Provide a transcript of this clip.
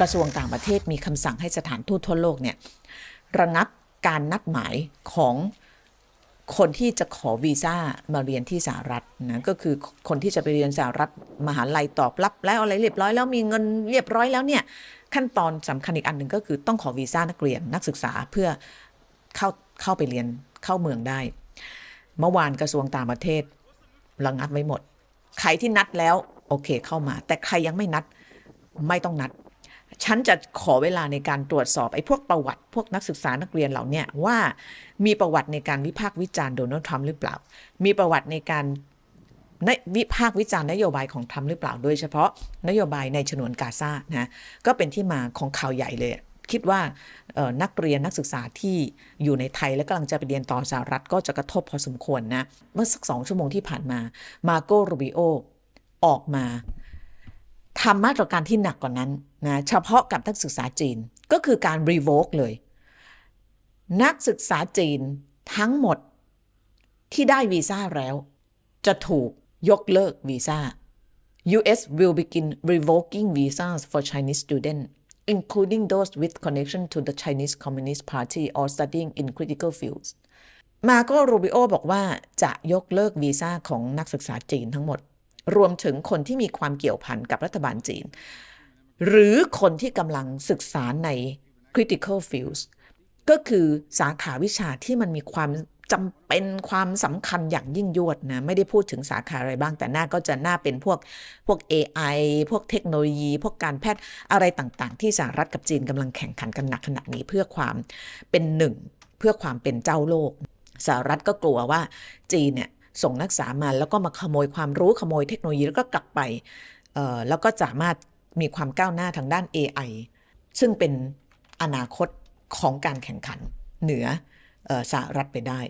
กระทรวงต่างประเทศมีคำสั่งให้สถานทูตทั่วโลกเนี่ยระงับการนัดหมายของคนที่จะขอวีซ่ามาเรียนที่สหรัฐนะก็คือคนที่จะไปเรียนสหรัฐมหาลัยตอบรับ แล้วอะไรเรียบร้อยแล้วมีเงินเรียบร้อยแล้วเนี่ยขั้นตอนสำคัญอีกอันหนึ่งก็คือต้องขอวีซ่านักเรียนนักศึกษาเพื่อเข้าเข้าไปเรียนเข้าเมืองได้ เมื่อวานกระทรวงต่างประเทศระงับไว้หมด ใครที่นัดแล้วโอเคเข้ามา แต่ใครยังไม่นัดไม่ต้องนัด ฉันจะขอเวลาในการตรวจสอบไอ้พวกประวัติพวกนักศึกษานักเรียนเหล่านี้ว่ามีประวัติในการวิพากษ์วิจารณ์โดนัลด์ทรัมป์หรือเปล่า มีประวัติในการในวิพากษ์วิจารณ์นโยบายของทรัมป์หรือเปล่า โดยเฉพาะนโยบายในฉนวนกาซานะก็เป็นที่มาของข่าวใหญ่เลย คิดว่านักเรียนนักศึกษาที่อยู่ในไทยและกำลังจะไปเรียนต่อสหรัฐก็จะกระทบพอสมควรนะ เมื่อสักสองชั่วโมงที่ผ่านมามาโกโรบิโอออกมา ทำมาตรการที่หนักกว่านั้นนะเฉพาะกับนักศึกษาจีนก็คือการ revoke เลย นักศึกษาจีนทั้งหมดที่ได้วีซ่าแล้ว จะถูกยกเลิกวีซ่า U.S. will begin revoking visas for Chinese students, including those with connection to the Chinese Communist Party or studying in critical fields. มาโกโรบิโอบอกว่าจะยกเลิกวีซ่าของนักศึกษาจีนทั้งหมด รวมถึงคนที่มีความเกี่ยวพันกับรัฐบาลจีน หรือคนที่กำลังศึกษาใน critical fields ก็คือสาขาวิชาที่มันมีความจำเป็นความสำคัญอย่างยิ่งยวดนะไม่ได้พูดถึงสาขาอะไรบ้าง แต่หน้าก็จะหน้าเป็นพวกพวก AI พวกเทคโนโลยี พวกการแพทย์อะไรต่างๆ ที่สหรัฐกับจีนกำลังแข่งขันกันหนักขณะนี้เพื่อความเป็นหนึ่ง เพื่อความเป็นเจ้าโลกสหรัฐก็กลัวว่าจีนเนี่ย ส่งนักศึกษามาแล้วก็มาขโมยความรู้ขโมยเทคโนโลยีแล้วก็กลับไปแล้วก็สามารถมีความก้าวหน้าทางด้าน AI ซึ่งเป็นอนาคตของการแข่งขันเหนือออสหรัฐไปได้